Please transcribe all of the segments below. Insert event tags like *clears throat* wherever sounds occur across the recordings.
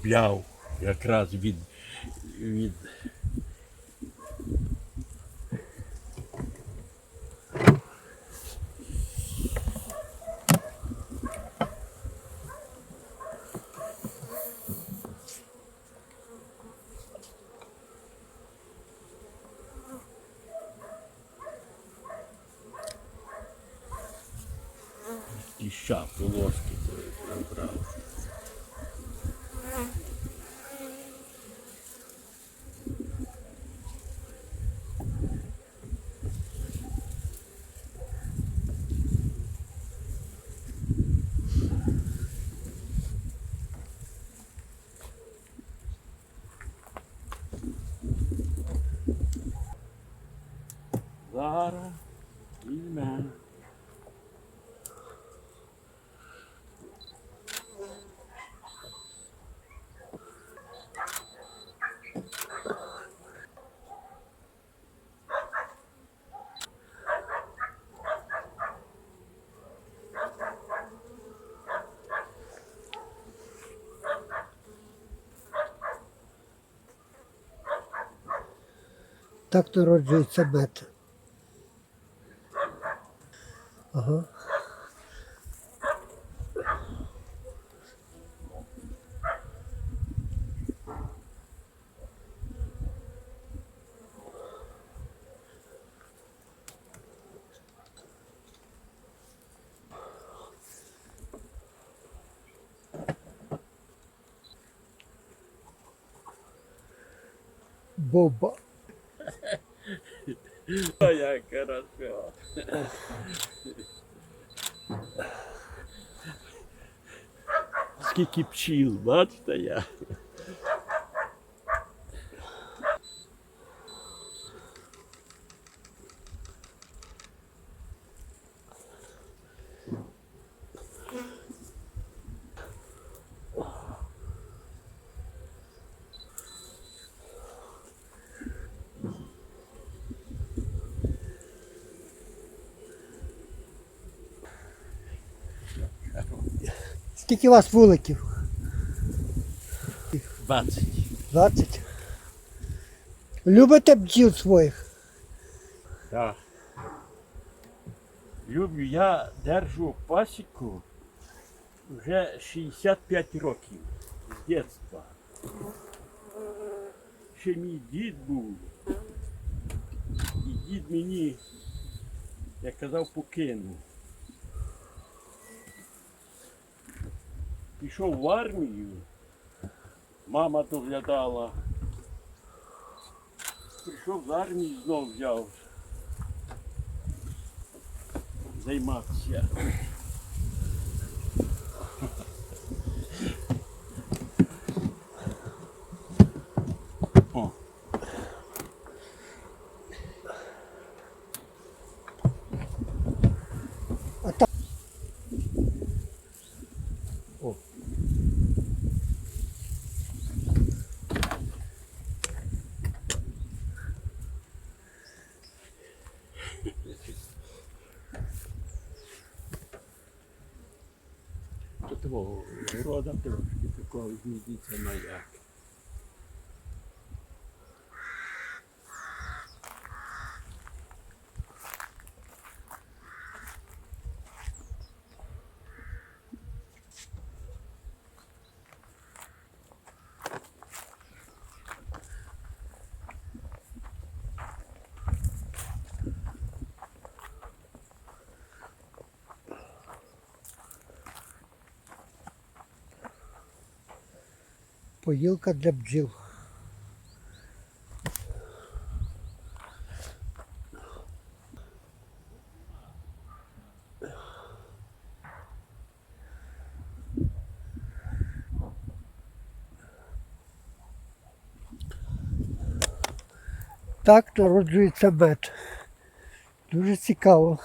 купляв якраз від, від Зараз візьмемо. Так народжується мед. Oh. Ой, хорошо. Скільки пчіл, бачите я. Скільки у вас вуликів? 20. 20. Любите бджіл своїх? Так. Люблю, я держу пасіку вже 65 років з дитинства. Ще мій дід був. І дід мені, як казав, покинув. Пішов в армію, мама доглядала. Прийшов з армії, знов взяв займатися. О. А так. О. До того рода трошки такого гніздиться на як. Поїлка для бджіл. Так народжується мед. Дуже цікаво.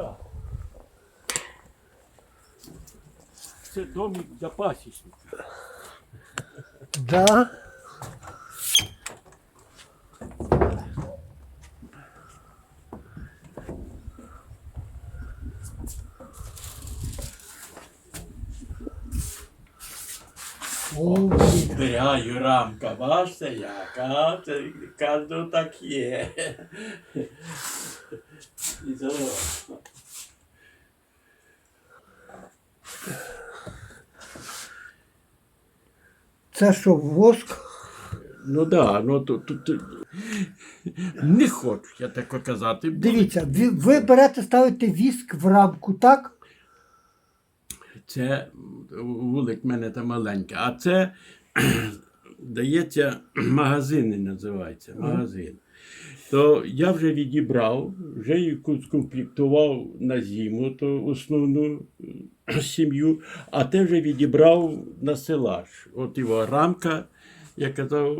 Да. Це домик для пасічників. Да. Зберігаю рамка, бачите, яка? Кожного так є. *laughs* І зараз. Це що, воск? Ну да, ну тут, тут не хочу я таке казати. Дивіться, ви, ви берете, ставите віск в рамку, так? Це вулик в мене там маленька, а це *clears throat* дається *clears throat* магазини називається. Магазин. То я вже відібрав, вже яку скомплектував на зиму, то основну *clears throat* сім'ю, а те вже відібрав на селаж. От його рамка, я казав,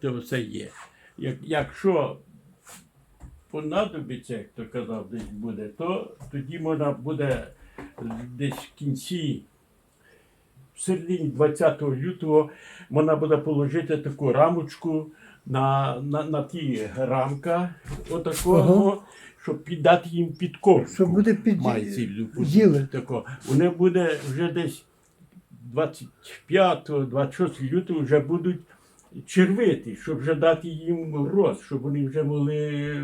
то все є. Як, якщо понадобиться, як то казав, десь буде, то тоді можна буде десь в кінці, в середині 20 лютого, можна буде положити таку рамочку на, на, на ті рамка, отакого, щоб піддати їм підкормку. Щоб буде під- Мається їли. Тако. Вони буде вже десь 25-26 лютого вже будуть червити, щоб вже дати їм рост, щоб вони вже могли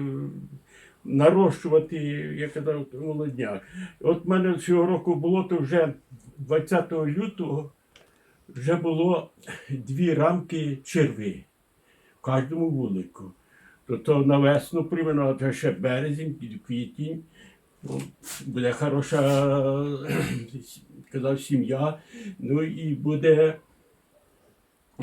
нарощувати, як казав, молодняк. От в мене цього року було, то вже 20 лютого вже було дві рамки черви в кожному вулику. То, на весну примерно, то ще березень, під квітень. Буде хороша, казав, сім'я. Ну і буде,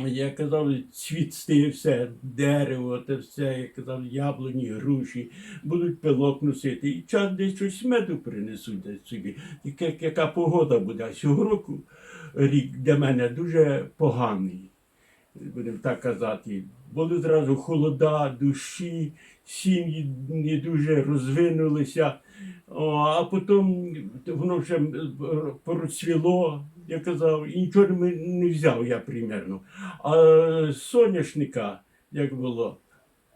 я казав, цвісти все, дерево, те все, я казав, яблуні, груші, будуть пилок носити. І час десь щось меду принесуть десь собі. Яка, яка погода буде. А цього року рік для мене дуже поганий будемо так казати. Були зразу холода, душі, сім'ї не дуже розвинулися. А потім воно вже процвіло, я казав, і нічого не- взяв я примерно. А соняшника, як було,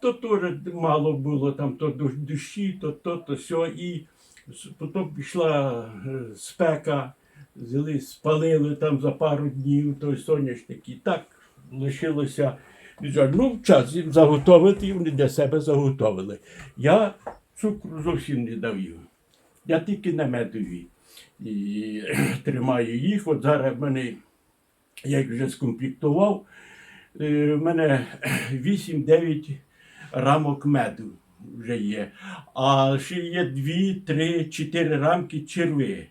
то теж мало було, там то душі, то то, то сьо. І потім пішла е, спека, взяли, спалили там за пару днів той соняшник. І так лишилося. Ну, час їм заготовити, і вони для себе заготовили. Я цукру зовсім не дав їм. Я тільки на медові і *clears throat* тримаю їх. От зараз мене, я їх вже скомплектував, е, в мене *clears throat* 8-9 рамок меду вже є. А ще є 2, 3, 4 рамки черви.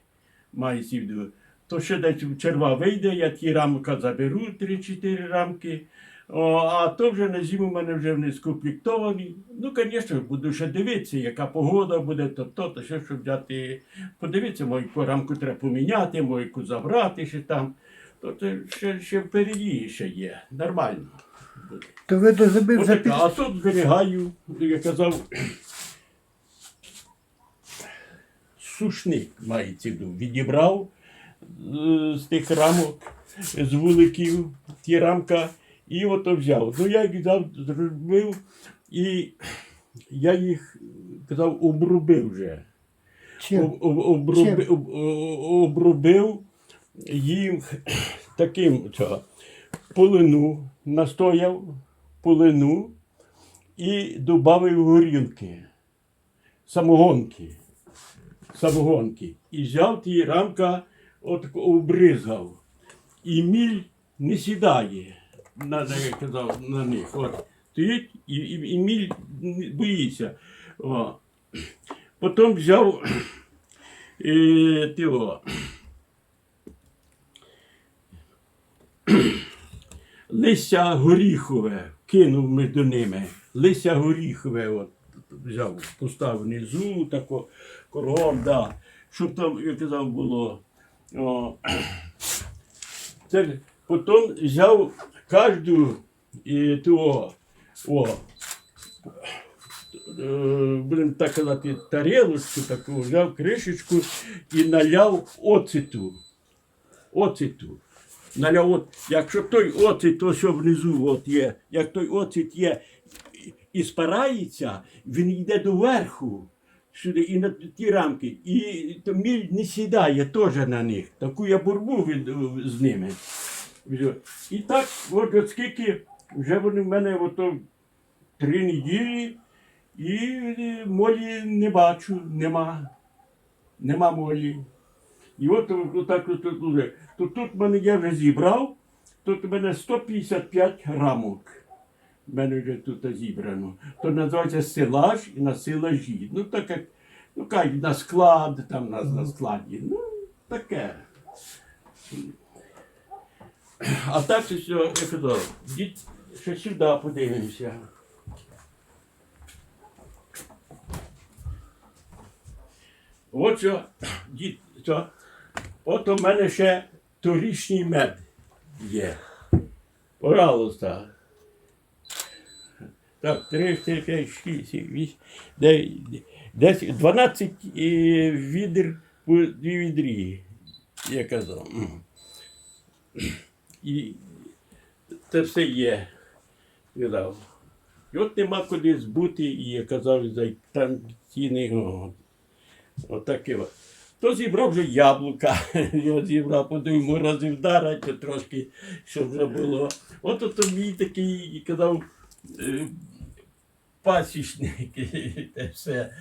Мається в виду. То ще десь черва вийде, я ті рамка заберу, 3-4 рамки. О, а то вже на зиму в мене вже вони скомплектовані. Ну, звісно, буду ще дивитися, яка погода буде, то то, то ще щоб взяти. Подивитися, мойку рамку треба поміняти, мойку забрати ще там. То це ще, ще впереді ще є. Нормально. То ви до зими вже під... А тут зберігаю, я казав, сушник мається. Відібрав з тих рамок, з вуликів, ті рамка, і ото взяв. Ну я їх взяв, зробив, і я їх казав, обрубив вже. Чим? Об- об- обруби- Чим? об- обрубив їм таким цього, полину, настояв полину і додав горілки, самогонки. Самогонки. І взяв ті рамка, от обризав. І міль не сідає, на, на, я казав, на них. От. Стоїть, і, і, і міль боїться. О. Потім взяв е, тього, листя горіхове, кинув між ними. Листя горіхове от, взяв, поставив внизу, тако, кругом, да, щоб там, як казав, було. О, це, потім взяв кожну і того, о, е, будемо так казати, тарілочку таку, взяв кришечку і наляв оциту. Оциту. Наляв, от, якщо той оцит, то що внизу от є, як той оцит є і спарається, він йде доверху. Сюди і на ті рамки. І то міль не сідає теж на них. Таку я бурбу від, з ними. І так, от, от скільки вже вони в мене ото три неділі, і е, молі не бачу, нема. Нема молі. І от отак от, от, уже. То тут мене я вже зібрав, тут у мене 155 рамок. В мене вже тут зібрано. То називається силаж і на силажі. Ну, так як, ну кажуть, на склад, там на, на складі. Ну, таке. А так це все, я казав, діть ще сюди подивимося. От що, дід, що, от у мене ще торішній мед є. Пожалуйста. Так, 3, 4, 5, 6, 7, 8, 9, 10, 12 е, відер по дві відрі, я казав. І це все є. Видав. І от нема куди збути, і я казав, за там ціни. Отаке. от. То зібрав вже яблука. *laughs* Я зібрав, подумав, морозив вдарити трошки, щоб вже було. От ото мій такий казав е, пасічник і те все.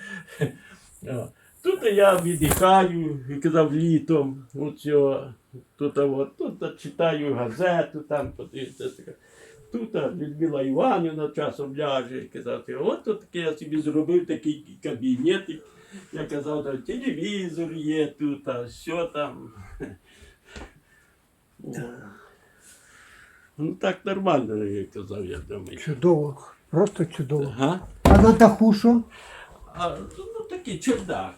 Тут я віддихаю, як казав літом. Оцього. Тут, от, тут читаю газету, там. Тут Людмила Іванівна часом ляже, казати, от тут таке я собі зробив такий кабінетик. Я казав, там телевізор є тут, а що там. Ну так нормально, я казав, я думаю. Чудово, просто чудово. Ага. А на даху що? А, ну такий чердак.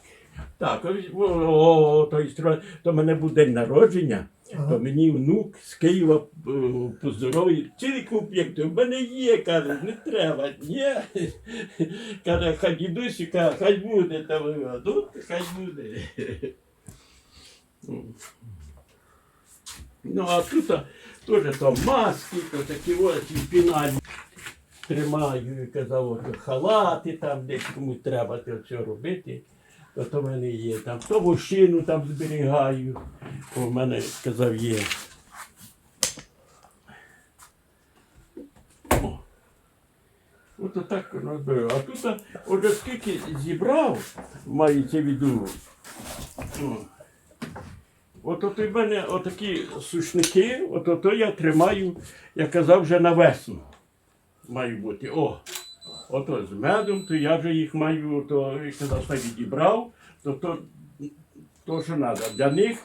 Так, о, о, то, істро- то в мене був день народження, Ага. то мені внук з Києва е, поздоровив, цілий комплект, у мене є, каже, не треба, ні. *laughs* Каже, хай дідусі, каже, хай буде там, ну, хай буде. Ну, а тут а, теж там маски, то такі ось і пінальні тримаю, і казав, от, халати там, десь комусь треба це все робити. То в мене є там, то вощину там зберігаю. У мене казав є. О. От отак воно. А тут а, скільки зібрав, мається в виду. От от у мене отакі сушники, от ото я тримаю, я казав, вже на весну має бути. О, ото з медом, то я вже їх маю, то казав, відібрав, то то, то що треба. Для них,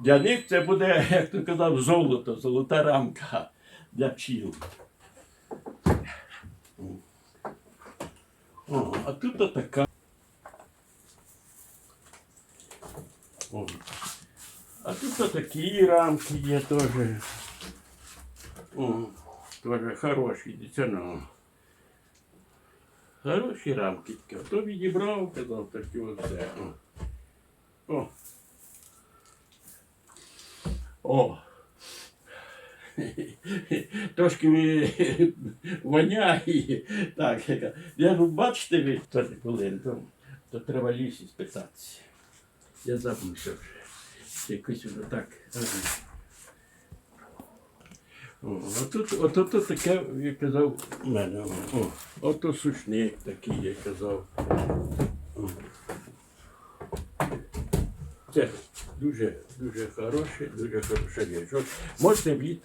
для них це буде, як ти казав, золото, золота рамка для пчіл. О, а тут така. О. А тут такі рамки є теж. Теж хороші, дитяно. Хороші рамки. Хто відібрав, казав такі оце. О. О. *laughs* Трошки *laughs* воняє. Так, я ну бачите ви, хвилин, то, то треба лісі спитатися. Я забувся вже. Якось воно так. О, отут, отут, от таке, я казав, у мене. О, ото сушник такий, я казав. Це дуже, дуже хороше, дуже хороша річ. Можете від,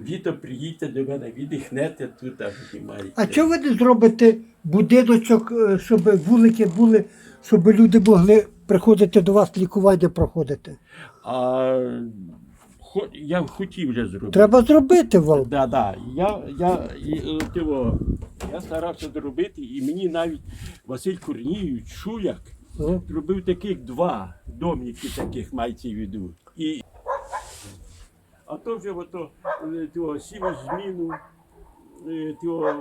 *laughs* літо приїдьте до мене, віддихнете тут, а знімаєте. А чого ви не зробите будиночок, е, щоб вулики були, щоб люди могли приходити до вас лікування проходити? А, хо- я хотів вже зробити. Треба зробити вам. Да, да. Я, я, і, е, тиво, я старався зробити, і мені навіть Василь Корнієвич Шуляк О, зробив таких два домики таких мається в виду. І, а то вже ото, е, тиво, зміну, е, тиво,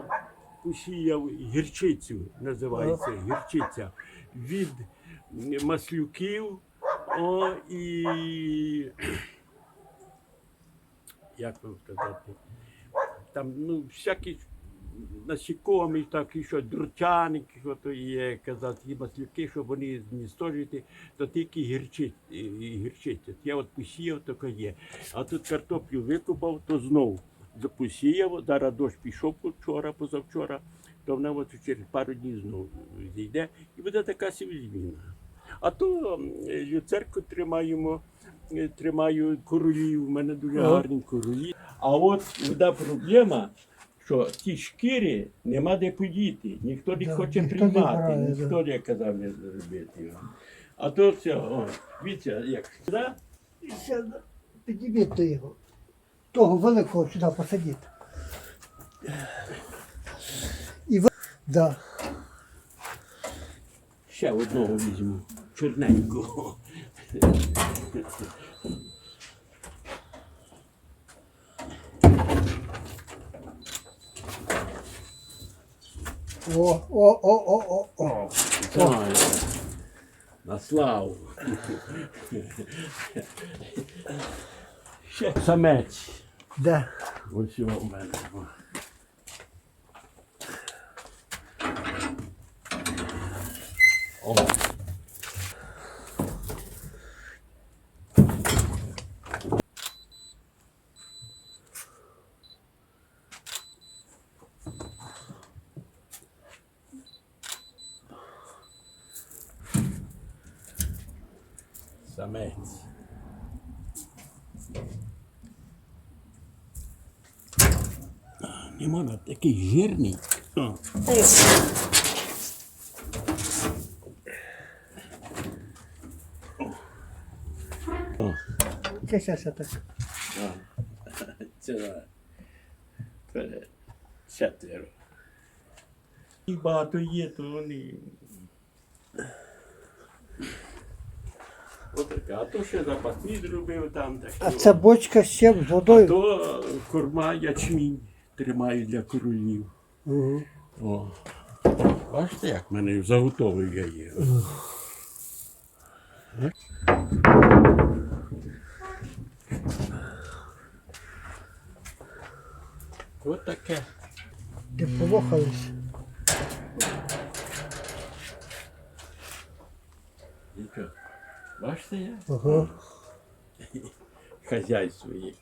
посіяв гірчицю, називається гірчиця, від маслюків о, і як вам сказати, там ну, всякі насікомі, так і що дротяники, ото є казати, і маслюки, щоб вони зністожити, то тільки гірчить, гірчиця. Я от посіяв, таке є. А тут картоплю викопав, то знов запосіяв, зараз дощ пішов вчора, позавчора, то вона от через пару днів знову зійде і буде така зміна. А то м, люцерку тримаємо, тримаю королів, у мене дуже гарні королі. А от одна проблема, що ті шкіри нема де подіти, ніхто не хоче приймати, ніхто не казав не зробити його. А то все, о, дивіться, як сюди, до його. Того великого сюди посадіть. І ви... Да. ще одного візьму, чорненького. О, о, о, о, о, о. Знаю. На славу. Ще самець. Де? Ось його в мене. о. О. Самець. Не можна, такий жирний. О. Це ще ще так. Це це четверо. І багато є, Отака. А то ще запасні зробив там. Так, А що- ця бочка з чим? З а водою? то корма ячмінь тримаю для королів. Угу. О. Бачите, як мене заготовив я є. Ось таке. Де полохались. І що? Бачите, я? Ага. *laughs* хазяйство є.